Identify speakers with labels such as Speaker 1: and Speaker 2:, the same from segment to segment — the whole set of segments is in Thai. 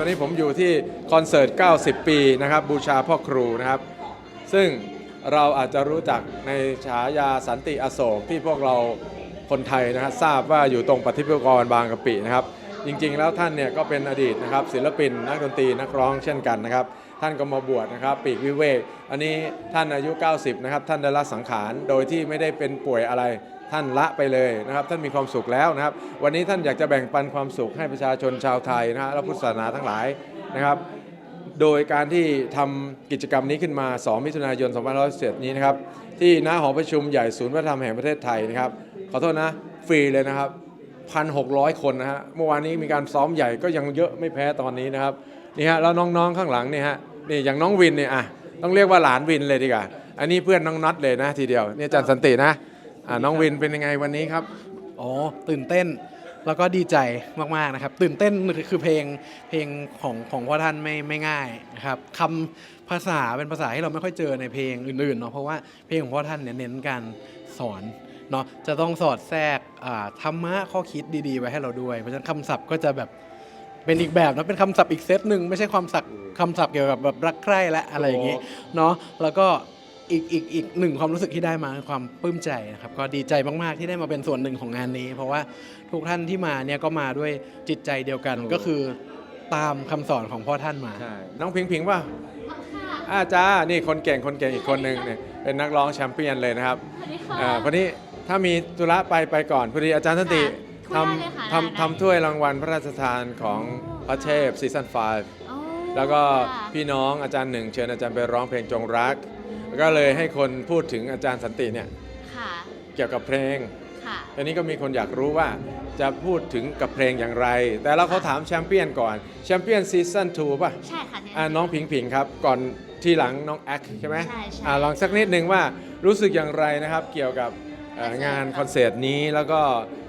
Speaker 1: ตอนนี้ผมอยู่ที่คอนเสิร์ต 90 ปีนะครับบูชาพ่อครูนะครับ ซึ่งเราอาจจะรู้จักในฉายาสันติอโศกที่พวกเราคนไทยนะฮะทราบว่าอยู่ตรงปฏิปกรณ์บางกะปินะครับ จริงๆแล้วท่านเนี่ยก็เป็นอดีตนะครับศิลปินนักดนตรีนักร้องเช่นกันนะครับ ท่านก็มาบวชนะครับปีกวิเวก อันนี้ท่านอายุ 90 นะครับ ท่านได้ละสังขารโดยที่ไม่ได้เป็นป่วยอะไรท่านละไปเลยนะครับ ท่านมีความสุขแล้วนะครับ วันนี้ท่านอยากจะแบ่งปันความสุขให้ประชาชนชาวไทยนะฮะและพุทธศาสนาทั้งหลายนะครับ โดยการที่ทำกิจกรรมนี้ขึ้นมา 2 มิถุนายน 2517นี้นะครับ ที่หน้าหอประชุมใหญ่ศูนย์วัฒนธรรมแห่งประเทศไทยนะครับ ขอโทษนะฟรีเลยนะครับ 1,600 คนนะฮะเมื่อวานนี้มีการซ้อมใหญ่ก็ยังเยอะไม่แพ้ตอนนี้นะครับนี่ฮะแล้วน้องๆข้างหลังนี่ฮะ นี่อย่างน้องวินเนี่ยอะต้องเรียกว่าหลานวินเลยดีกว่าอันนี้เพื่อนน้องน็อตเลยนะทีเดียวนี่อาจารย์สันตินะอ่าน้องวินเป็นยังไงวันนี้ครับ
Speaker 2: อ๋อตื่นเต้นแล้วก็ดีใจมากๆนะครับ ตื่นเต้นคือเพลงเพลงของของพ่อท่านไม่ไม่ง่ายนะครับคำภาษาเป็นภาษาที่เราไม่ค่อยเจอในเพลงอื่นๆเนาะเพราะว่าเพลงของพ่อท่านเนี่ยเน้นการสอนเนาะจะต้องสอดแทรกธรรมะข้อคิดดีๆ ไว้ให้เราด้วย เพราะฉะนั้นคำศัพท์ก็จะแบบ เป็นอีกแบบนะเป็นคำศัพท์อีกเซตหนึ่งไม่ใช่ความศัพท์คำศัพท์เกี่ยวกับแบบรักใคร่และอะไรอย่างนี้เนาะแล้วก็อีกอีกอีกหนึ่งความรู้สึกที่ได้มาคือความปลื้มใจนะครับก็ดีใจมาก ๆ ที่ได้มาเป็นส่วนหนึ่งของงานนี้ เพราะว่าทุกท่านที่มาเนี่ยก็มาด้วยจิตใจเดียวกันก็คือตามคำสอนของพ่อท่านมา
Speaker 1: ใช่ น้องพิงพิงป่ะอาจ้า นี่คนเก่ง คนเก่งอีกคนหนึ่งเนี่ย เป็นนักร้องแชมเปี้ยนเลยนะครับ
Speaker 3: สวัสดีค่ะ
Speaker 1: อ่าพอดีถ้ามีธุระไปไปก่อน พอดีอาจารย์สันติ
Speaker 3: ค่ะ
Speaker 1: ท
Speaker 3: ได้เลยค่ะำได้
Speaker 1: ทำทำถ้วยรางวัลพระราชทานของพระเทพซีซั่น5
Speaker 3: อ๋อ
Speaker 1: แล้วก็
Speaker 3: ค่ะ
Speaker 1: พี่น้องอาจารย์หนึ่งเชิญอาจารย์ไปร้องเพลงจงรัก แล้วก็เลยให้คนพูดถึงอาจารย์สันติเนี่ย
Speaker 3: ค่ะ
Speaker 1: เกี่ยวกับเพลง
Speaker 3: ค่ะ
Speaker 1: ทีนี้ก็มีคนอยากรู้ว่าจะพูดถึงกับเพลงอย่างไร แต่เราเขาถามแชมเปี้ยนก่อน แชมเปี้ยนซีซั่น2ป่ะ
Speaker 3: ใช่ค่ะ
Speaker 1: อ่าน้องผิงผิงครับ ก่อนที่หลังน้องแอคใช่ไหม
Speaker 3: ใช่ใช่
Speaker 1: อ่าลองสักนิดหนึ่งว่ารู้สึกอย่างไรนะครับ เกี่ยวกับเอ่อ
Speaker 3: คอนเสิร์ต
Speaker 1: งานคอนเสิร์ตนี้แล้วก็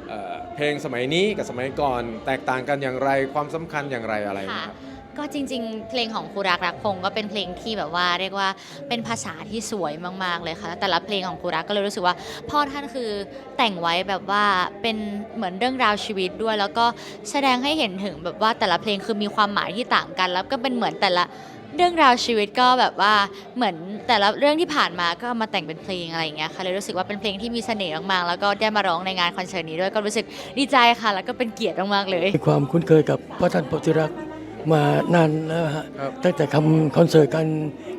Speaker 1: เอ่อ เพลงสมัยนี้กับสมัยก่อน แตกต่างกันอย่างไรความสำคัญอย่างไรอะไร
Speaker 3: ค่ะ
Speaker 1: นะครับ
Speaker 3: ก็จริงๆ เพลงของครูรักรักพงก็เป็นเพลงที่แบบว่าเรียกว่าเป็นภาษาที่สวยมากๆเลยค่ะ แต่ละเพลงของครูรักก็เลยรู้สึกว่า พ่อท่านคือแต่งไว้แบบว่าเป็นเหมือนเรื่องราวชีวิตด้วย แล้วก็แสดงให้เห็นถึงแบบว่าแต่ละเพลงคือมีความหมายที่ต่างกัน แล้วก็เป็นเหมือนแต่ละเรื่องราวชีวิตก็แบบว่าเหมือนแต่ละเรื่องที่ผ่านมาก็มาแต่งเป็นเพลงอะไรอย่างเงี้ยค่ะเลยรู้สึกว่าเป็นเพลงที่มีเสน่ห์มากๆแล้วก็ได้มาร้องในงานคอนเสิร์ตนี้ด้วยก็รู้สึกดีใจค่ะ แล้วก็เป็นเกียรติมากๆเลย
Speaker 4: มีความคุ้นเคยกับพระท่านโพธิรักษ์ มานานแล้วฮะ
Speaker 1: ครับ
Speaker 4: ตั้งแต่ทำคอนเสิร์ตกัน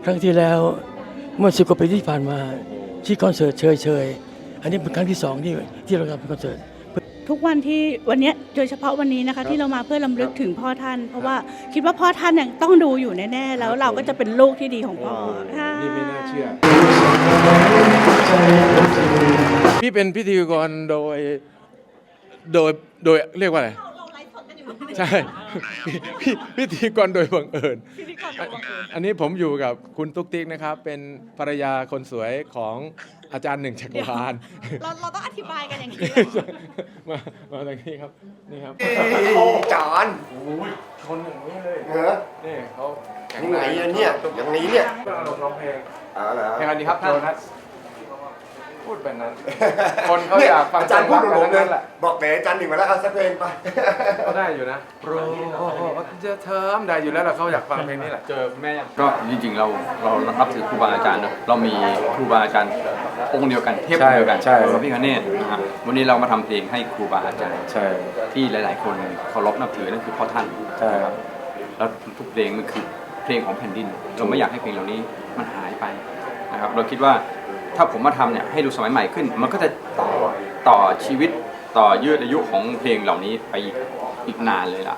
Speaker 4: ครั้งที่แล้ว เมื่อสิบกว่าปีที่ผ่านมาที่คอนเสิร์ตเชยเชยๆอันนี้เป็นครั้งที่สองที่ที่เราทำคอนเสิร์ต
Speaker 5: ทุกวันที่วันเนี้ยโดยเฉพาะวันนี้นะคะที่เรามาเพื่อลำลึกถึงพ่อท่าน เพราะว่าคิดว่าพ่อท่านเนี่ยต้องดูอยู่แน่ๆแล้วเราก็จะเป็นลูกที่ดีของพ่อค่ะ
Speaker 1: นี่ไม่น่าเชื่อ พี่เป็นพิธีกรโดยโดยโดยเรียกว่าอะไร ใช่ พี่พิธีกรโดยบังเอิญอันนี้ผมอยู่กับคุณตุ๊กติ๊กนะครับ เป็นภรรยาคนสวยของอาจารย์หนึ่งจักรวาล
Speaker 5: เราเราต้องอธิบายกันอย่างนี้
Speaker 1: มามาตรงนี้ครับนี่ครับ
Speaker 6: จาน
Speaker 1: โอ้ยคนอย่างนี้เลย
Speaker 6: เหรอ
Speaker 1: นี่เขาแข็
Speaker 6: ยังไงอะเนี่ยอย่างนี้เนี่ย
Speaker 1: ก็อารมณ์ร้องเพลง
Speaker 6: เอาเหรอ
Speaker 1: เพลงอะไรดีครับโจนัส พูดแบบนั้น คนเขาอยากฟัง
Speaker 6: อาจารย์พูดกับผม
Speaker 1: เพล
Speaker 6: เล
Speaker 1: ง
Speaker 6: ย
Speaker 1: แหละ
Speaker 6: บอกแต่อาจารย์หนึ่งมาแล้วเอาสักเพลงไป
Speaker 1: ก็ได้อยู่นะโปรดจะเทิมได้อยู่แล้วแหละเขาอยากฟังเพลงนี้แหละเจอแม่ยัง
Speaker 7: ก็จริงๆเราเรานับถือครูบาอาจารย์เนอะเรามีครูบาอาจารย์องค์เดียวกันเทพองค์เดียวกัน
Speaker 1: ใช่ใช่
Speaker 7: พระพิฆเนศนะฮะวันนี้เรามาทำเพลงให้ครูบาอาจารย์
Speaker 1: ใช่
Speaker 7: ที่หลาย ๆ คนเคารพนับถือนั่นคือพ่อท่าน
Speaker 1: ใช่ครับ
Speaker 7: แล้วทุกเพลงมันคือเพลงของแผ่นดิน เราไม่อยากให้เพลงเหล่านี้มันหายไปนะครับเราคิดว่า ถ้าผมมาทำเนี่ยให้ดูสมัยใหม่ขึ้น มันก็จะต่อต่อชีวิตต่อยืดอายุของเพลงเหล่านี้ไปอีกอีกนานเลยล่ะ